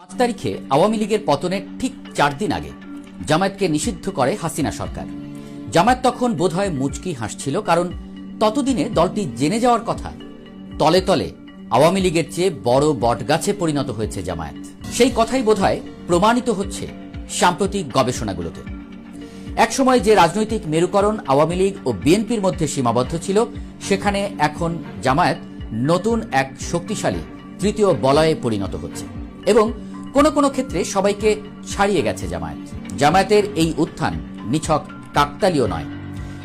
পাঁচ তারিখে আওয়ামী লীগের পতনের ঠিক চার দিন আগে জামায়াতকে নিষিদ্ধ করে হাসিনা সরকার। জামায়াত তখন বোধহয় মুচকি হাসছিল কারণ ততদিনে দলটি জেনে যাওয়ার কথা, তলে তলে আওয়ামী লীগের চেয়ে বড় বটগাছে পরিণত হয়েছে জামায়াত। সেই কথাই বোধহয় প্রমাণিত হচ্ছে সাম্প্রতিক গবেষণাগুলোতে। একসময় যে রাজনৈতিক মেরুকরণ আওয়ামী লীগ ও বিএনপির মধ্যে সীমাবদ্ধ ছিল, সেখানে এখন জামায়াত নতুন এক শক্তিশালী তৃতীয় বলয়ে পরিণত হচ্ছে। এবং কোন কোন ক্ষেত্রে সবাইকে ছাড়িয়ে গেছে জামায়াত। জামায়াতের এই উত্থান নিছক কাকতালীয় নয়।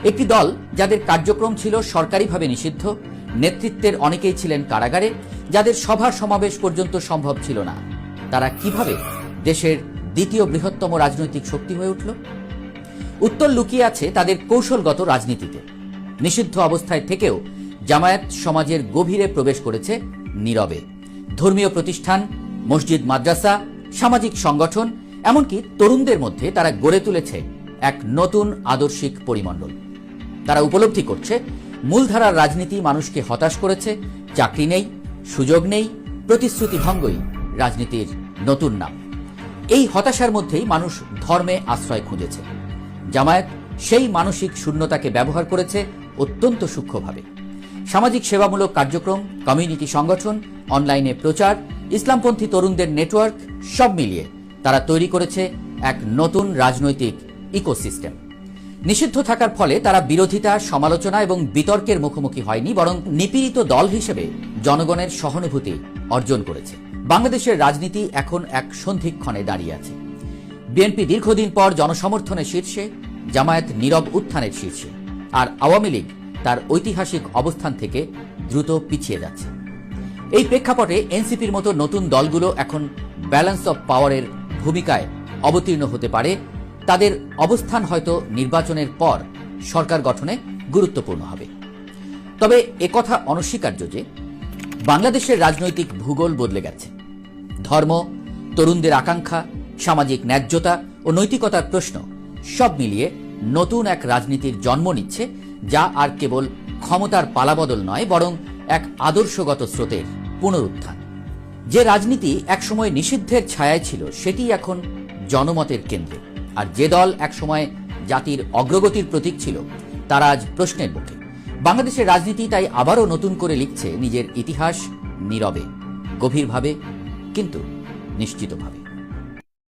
একটি দল যাদের কার্যক্রম ছিল সরকারিভাবে নিষিদ্ধ, নেতৃত্বের অনেকেই ছিলেন কারাগারে, যাদের সভা সমাবেশ পর্যন্ত সম্ভব ছিল না। তারা কীভাবে দেশের দ্বিতীয় বৃহত্তম রাজনৈতিক শক্তি হয়ে উঠল? উত্তর লুকিয়ে আছে তাদের কৌশলগত রাজনীতিতে। নিষিদ্ধ অবস্থায় থেকেও জামায়াত সমাজের গভীরে প্রবেশ করেছে নীরবে। ধর্মীয় প্রতিষ্ঠান মসজিদ, মাদ্রাসা, সামাজিক সংগঠন, এমনকি তরুণদের মধ্যে তারা গড়ে তুলেছে এক নতুন আদর্শিক পরিমণ্ডল। তারা উপলব্ধি করছে, মূলধারার রাজনীতি মানুষকে হতাশ করেছে, চাকরি নেই, সুযোগ নেই, প্রতিশ্রুতি ভঙ্গই রাজনীতির নতুন নাম। এই হতাশার মধ্যেই মানুষ ধর্মে আশ্রয় খুঁজেছে। জামায়াত সেই মানসিক শূন্যতাকে ব্যবহার করেছে অত্যন্ত সূক্ষ্মভাবে। সামাজিক সেবামূলক কার্যক্রম, কমিউনিটি সংগঠন, অনলাইনে প্রচার ইসলামপন্থী তরুণদের নেটওয়ার্ক সব মিলিয়ে তারা তৈরি করেছে এক নতুন রাজনৈতিক ইকোসিস্টেম। নিষিদ্ধ থাকার ফলে তারা বিরোধিতা, সমালোচনা এবং বিতর্কের মুখোমুখি হয়নি, বরং নিপীড়িত দল হিসেবে জনগণের সহানুভূতি অর্জন করেছে। বাংলাদেশের রাজনীতি এখন এক সন্ধিক্ষণে দাঁড়িয়ে আছে। বিএনপি দীর্ঘদিন পর জনসমর্থনের শীর্ষে, জামায়াত নীরব উত্থানের শীর্ষে, আর আওয়ামী লীগ তার ঐতিহাসিক অবস্থান থেকে দ্রুত পিছিয়ে যাচ্ছে। এই প্রেক্ষাপটে এনসিপির মতো নতুন দলগুলো এখন ব্যালেন্স অব পাওয়ারের ভূমিকায় অবতীর্ণ হতে পারে। তাদের অবস্থান হয়তো নির্বাচনের পর সরকার গঠনে গুরুত্বপূর্ণ হবে। তবে একথা অনস্বীকার্য যে বাংলাদেশের রাজনৈতিক ভূগোল বদলে গেছে। ধর্ম, তরুণদের আকাঙ্ক্ষা, সামাজিক ন্যায্যতা ও নৈতিকতার প্রশ্ন সব মিলিয়ে নতুন এক রাজনীতির জন্ম নিচ্ছে যা আর কেবল ক্ষমতার পালাবদল নয়, বরং এক আদর্শগত স্রোতের পুনরুত্থান। যে রাজনীতি একসময় নিষিদ্ধের ছায়ায় ছিল, সেটি এখন জনমতের কেন্দ্রে। আর যে দল একসময় জাতির অগ্রগতির প্রতীক ছিল, তারা আজ প্রশ্নের মুখে। বাংলাদেশের রাজনীতি তাই আবারও নতুন করে লিখছে নিজের ইতিহাস নীরবে, গভীরভাবে, কিন্তু নিশ্চিতভাবে।